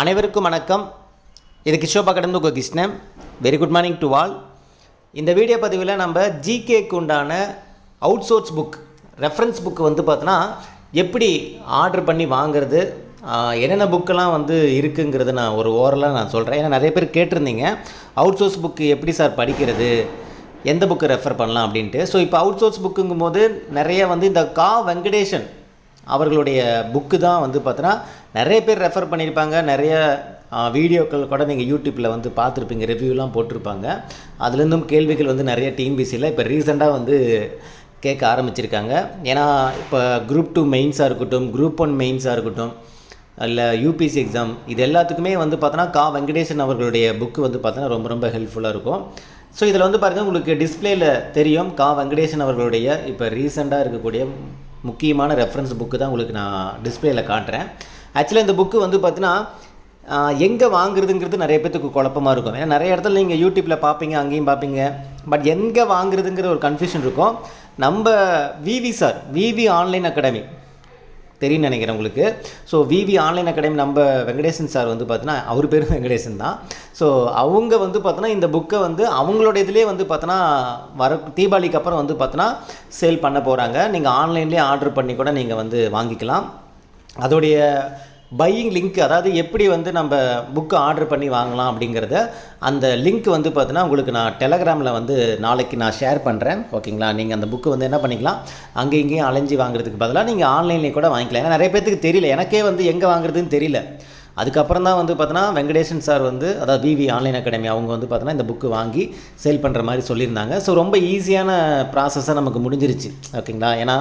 அனைவருக்கும் வணக்கம். இது கிஷோபா கடந்து உங்கள் Krishnan. Very good morning to all இந்த வீடியோ பதிவில் நம்ம ஜிகேக்கு உண்டான out source book reference book வந்து பார்த்தோன்னா எப்படி ஆர்டர் பண்ணி வாங்குறது என்னென்ன புக்கெல்லாம் வந்து இருக்குங்கிறது நான் ஒரு ஓரலாக நான் சொல்கிறேன் ஏன்னா நிறைய பேர் கேட்டிருந்தீங்க அவுட் சோர்ஸ் புக்கு எப்படி சார் படிக்கிறது எந்த புக்கு ரெஃபர் பண்ணலாம் அப்படின்ட்டு. ஸோ இப்போ அவுட் சோர்ஸ் புக்குங்கும் போது நிறைய வந்து இந்த கா வெங்கடேஷன் அவர்களுடைய புக்கு தான் வந்து பார்த்தோன்னா நிறைய பேர் ரெஃபர் பண்ணியிருப்பாங்க. நிறைய வீடியோக்கள் கூட நீங்கள் யூடியூப்பில் வந்து பார்த்துருப்பீங்க. ரிவ்யூலாம் போட்டிருப்பாங்க. அதுலேருந்தும் கேள்விகள் வந்து நிறைய டிஎன்பிசியில் இப்போ ரீசெண்டாக வந்து கேட்க ஆரம்பிச்சிருக்காங்க. ஏன்னா இப்போ குரூப் டூ மெயின்ஸாக இருக்கட்டும் குரூப் ஒன் மெயின்ஸாக இருக்கட்டும் இல்லை யூபிசி எக்ஸாம் இது எல்லாத்துக்குமே வந்து பார்த்தோன்னா கா வெங்கடேசன் அவர்களுடைய புக்கு வந்து பார்த்தோன்னா ரொம்ப ரொம்ப ஹெல்ப்ஃபுல்லாக இருக்கும். ஸோ இதில் வந்து பாருங்கள் உங்களுக்கு டிஸ்பிளேயில் தெரியும். கா வெங்கடேசன் அவர்களுடைய இப்போ ரீசெண்டாக இருக்கக்கூடிய முக்கியமான ரெஃபரன்ஸ் புக்கு தான் உங்களுக்கு நான் டிஸ்பிளேயில் காட்டுறேன். ஆக்சுவலாக இந்த புக்கு வந்து பார்த்தீங்கன்னா எங்கே வாங்குறதுங்கிறது நிறைய பேத்துக்கு குழப்பமாக இருக்கும். ஏன்னா நிறைய இடத்துல நீங்கள் யூடியூப்பில் பார்ப்பீங்க அங்கேயும் பார்ப்பீங்க பட் எங்கே வாங்குறதுங்கிற ஒரு கன்ஃபியூஷன் இருக்கும். நம்ம VV sir VV online academy தெரியும்னு நினைக்கிறேன் உங்களுக்கு. ஸோ விவி ஆன்லைன் அகாடமி நம்ம வெங்கடேசன் சார் வந்து பார்த்தோன்னா அவர் பேரும் வெங்கடேசன் தான். ஸோ அவங்க வந்து பார்த்தோன்னா இந்த புக்கை வந்து அவங்களோட இதுலேயே வந்து பார்த்தோன்னா வர தீபாவளிக்கு அப்புறம் வந்து பார்த்தோன்னா சேல் பண்ண போகிறாங்க நீங்கள் ஆன்லைன்லேயே ஆர்டர் பண்ணி கூட நீங்கள் வந்து வாங்கிக்கலாம். அதோடைய பையிங் லிங்க் அதாவது எப்படி வந்து நம்ம புக்கு ஆர்டர் பண்ணி வாங்கலாம் அப்படிங்கிறத அந்த லிங்க் வந்து பார்த்தீங்கன்னா உங்களுக்கு நான் டெலகிராமில் வந்து நாளைக்கு நான் ஷேர் பண்ணுறேன் ஓகேங்களா? நீங்கள் அந்த புக்கு வந்து என்ன பண்ணிக்கலாம்? அங்கே இங்கேயும் அலைஞ்சி வாங்குறதுக்கு பதிலாக நீங்கள் ஆன்லைன்லேயே கூட வாங்கிக்கலாம். ஏன்னா நிறைய பேத்துக்கு தெரியல. எனக்கே வந்து எங்கே வாங்குறதுன்னு தெரியல. அதுக்கப்புறம் தான் வந்து பார்த்தோன்னா வெங்கடேசன் சார் வந்து அதாவது விவி ஆன்லைன் அகாடமி அவங்க வந்து பார்த்தோன்னா இந்த புக்கு வாங்கி சேல் பண்ணுற மாதிரி சொல்லியிருந்தாங்க. ஸோ ரொம்ப ஈஸியான ப்ராசஸாக நமக்கு முடிஞ்சிருச்சு. ஓகேங்களா ஏன்னா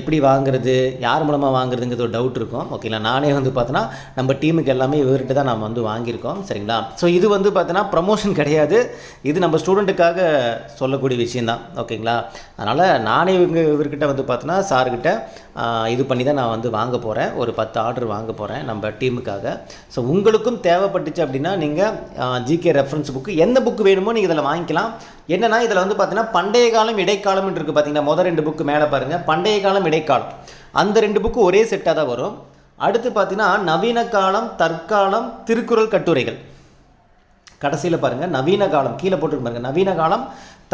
எப்படி வாங்குறது யார் மூலமாக வாங்குறதுங்கிறது ஒரு டவுட் இருக்கும். ஓகேங்களா நானே வந்து பார்த்தோன்னா நம்ம டீமுக்கு எல்லாமே இவர்கிட்ட தான் நம்ம வந்து வாங்கியிருக்கோம். சரிங்களா? ஸோ இது வந்து பார்த்தோன்னா ப்ரமோஷன் கிடையாது. இது நம்ம ஸ்டூடெண்ட்டுக்காக சொல்லக்கூடிய விஷயந்தான் ஓகேங்களா அதனால் நானே இவங்க இவர்கிட்ட வந்து பார்த்தோன்னா சார்கிட்ட இது பண்ணி தான் நான் வந்து வாங்க போகிறேன் ஒரு பத்து ஆர்டர் வாங்க போகிறேன் நம்ம டீமுக்காக ஸோ உங்களுக்கும் தேவைப்பட்டுச்சு அப்படின்னா நீங்கள் ஜிகே ரெஃபரன்ஸ் புக்கு எந்த புக்கு வேணுமோ நீங்கள் இதில் வாங்கிக்கலாம். என்னன்னா இதில் வந்து பார்த்தீங்கன்னா பண்டைய காலம் இடைக்காலம் இருக்குது பார்த்தீங்கன்னா முதல் ரெண்டு புக்கு மேலே பாருங்கள் பண்டைய காலம் இடைக்காலம். அந்த ரெண்டு புக்கு ஒரே செட்டாக தான் வரும். அடுத்து பார்த்தீங்கன்னா நவீன காலம் தற்காலம் திருக்குறள் கட்டுரைகள். கடைசியில் பாருங்கள் நவீன காலம் கீழே போட்டுருக்கு பாருங்கள் நவீன காலம்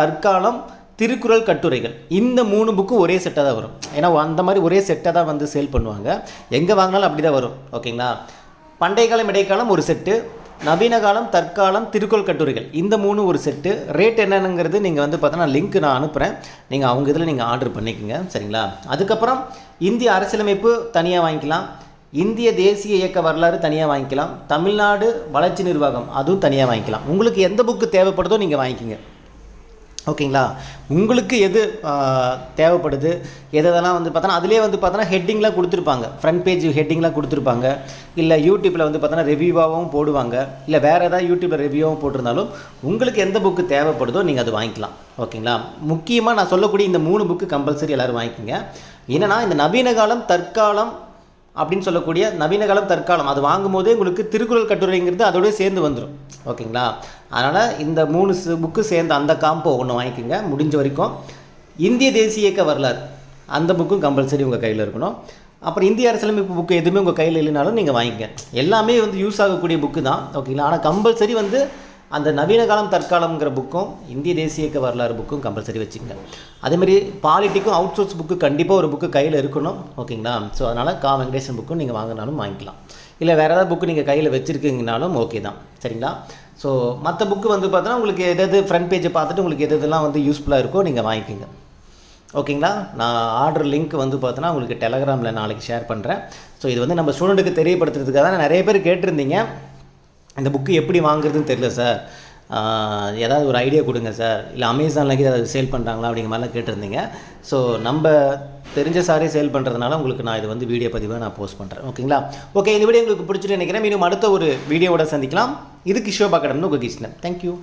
தற்காலம் திருக்குறள் கட்டுரைகள். இந்த மூணு புக்கும் ஒரே செட்டாக தான் வரும். ஏன்னா அந்த மாதிரி ஒரே செட்டாக தான் வந்து சேல் பண்ணுவாங்க. எங்கே வாங்கினாலும் அப்படி தான் வரும். ஓகேங்களா? பண்டைய காலம் இடைக்காலம் ஒரு செட்டு நவீன காலம் தற்காலம் திருக்குறள் கட்டுரைகள். இந்த மூணு ஒரு செட்டு. ரேட் என்னென்னுங்கிறது நீங்கள் வந்து பார்த்தோன்னா லிங்க் நான் அனுப்புகிறேன் நீங்கள் அவங்க இதில் நீங்கள் ஆர்டர் பண்ணிக்கோங்க. சரிங்களா? அதுக்கப்புறம் இந்திய அரசியலமைப்பு தனியாக வாங்கிக்கலாம். இந்திய தேசிய இயக்க வரலாறு தனியாக வாங்கிக்கலாம். தமிழ்நாடு வளர்ச்சி நிர்வாகம் அதுவும் தனியாக வாங்கிக்கலாம். உங்களுக்கு எந்த புக்கு தேவைப்படுதோ நீங்கள் வாங்கிக்கோங்க. ஓகேங்களா? உங்களுக்கு எது தேவைப்படுது எது எதெல்லாம் வந்து பார்த்தோன்னா அதிலே வந்து பார்த்தோன்னா ஹெட்டிங்லாம் கொடுத்துருப்பாங்க. ஃப்ரண்ட் பேஜ் ஹெட்டிங்லாம் கொடுத்துருப்பாங்க. இல்லை யூடியூப்பில் வந்து பார்த்தோன்னா ரிவ்யூவாகவும் போடுவாங்க. இல்லை வேறு ஏதாவது யூடியூப்பில் ரிவ்யூவாகவும் போட்டிருந்தாலும் உங்களுக்கு எந்த புக்கு தேவைப்படுதோ நீங்கள் அது வாங்கிக்கலாம். ஓகேங்களா? முக்கியமாக நான் சொல்லக்கூடிய இந்த மூணு புக்கு கம்பல்சரி எல்லோரும் வாங்கிக்கோங்க. என்னென்னா இந்த நவீன காலம் தற்காலம் அப்படின்னு சொல்லக்கூடிய நவீன காலம் தற்காலம். அது வாங்கும்போதே உங்களுக்கு திருக்குறள் கட்டுரைங்கிறது அதோடய சேர்ந்து வந்துடும் ஓகேங்களா? அதனால் இந்த மூணு புக்கு சேர்ந்த அந்த காம்போ ஒன்று வாங்கிக்கோங்க. முடிஞ்ச வரைக்கும் இந்திய தேசிய இயக்க வரலாறு அந்த புக்கும் கம்பல்சரி உங்கள் கையில் இருக்கணும். அப்புறம் இந்திய அரசியலமைப்பு புக்கு எதுவுமே உங்கள் கையில் இல்லைனாலும் நீங்கள் வாங்கிங்க எல்லாமே வந்து யூஸ் ஆகக்கூடிய புக்கு தான். ஓகேங்களா? ஆனால் கம்பல்சரி வந்து அந்த நவீன காலம் தற்காலம்ங்கிற புக்கும் இந்திய தேசிய இயக்க வரலாறு புக்கும் கம்பல்சரி வச்சுங்க அதேமாதிரி பாலிட்டிக்கும் அவுட் சோர்ஸ் புக்கு கண்டிப்பாக ஒரு புக்கு கையில் இருக்கணும் ஓகேங்களா? ஸோ அதனால் கா வெங்கடேசன் புக்கும் நீங்கள் வாங்கினாலும் வாங்கிக்கலாம். இல்லை வேறு ஏதாவது புக்கு நீங்கள் கையில் வச்சுருக்கீங்கனாலும் ஓகே தான். சரிங்களா? ஸோ மற்ற புக்கு வந்து பார்த்தோன்னா உங்களுக்கு எதாவது ஃப்ரண்ட் பேஜை பார்த்துட்டு உங்களுக்கு எது எதெல்லாம் வந்து யூஸ்ஃபுல்லாக இருக்கோ நீங்கள் வாங்கிக்கோங்க. ஓகேங்களா? நான் ஆர்டர் லிங்க் வந்து பார்த்தோன்னா உங்களுக்கு டெலகிராமில் நாளைக்கு ஷேர் பண்ணுறேன் ஸோ இது வந்து நம்ம ஸ்டூடெண்ட்டுக்கு தெரியப்படுத்துறதுக்காக தான் நிறைய பேர் கேட்டிருந்தீங்க. இந்த புக்கு எப்படி வாங்குறதுன்னு தெரியல சார் ஏதாவது ஒரு ஐடியா கொடுங்க சார் இல்லை அமேசானில் ஏதாவது சேல் பண்ணுறாங்களா அப்படிங்கிற மாதிரிலாம் கேட்டிருந்தீங்க. ஸோ நம்ம தெரிஞ்ச சாரே சேல் பண்ணுறதுனால உங்களுக்கு நான் இது வந்து வீடியோ பதிவாக நான் போஸ்ட் பண்ணுறேன் ஓகேங்களா ஓகே இந்த வீடியோ உங்களுக்கு பிடிச்சிட்டு நினைக்கிறேன். மீண்டும் அடுத்த ஒரு வீடியோவோட சந்திக்கலாம். இது கிஷோபா கடம்னு உங்கள் கிருஷ்ணன். தேங்க்யூ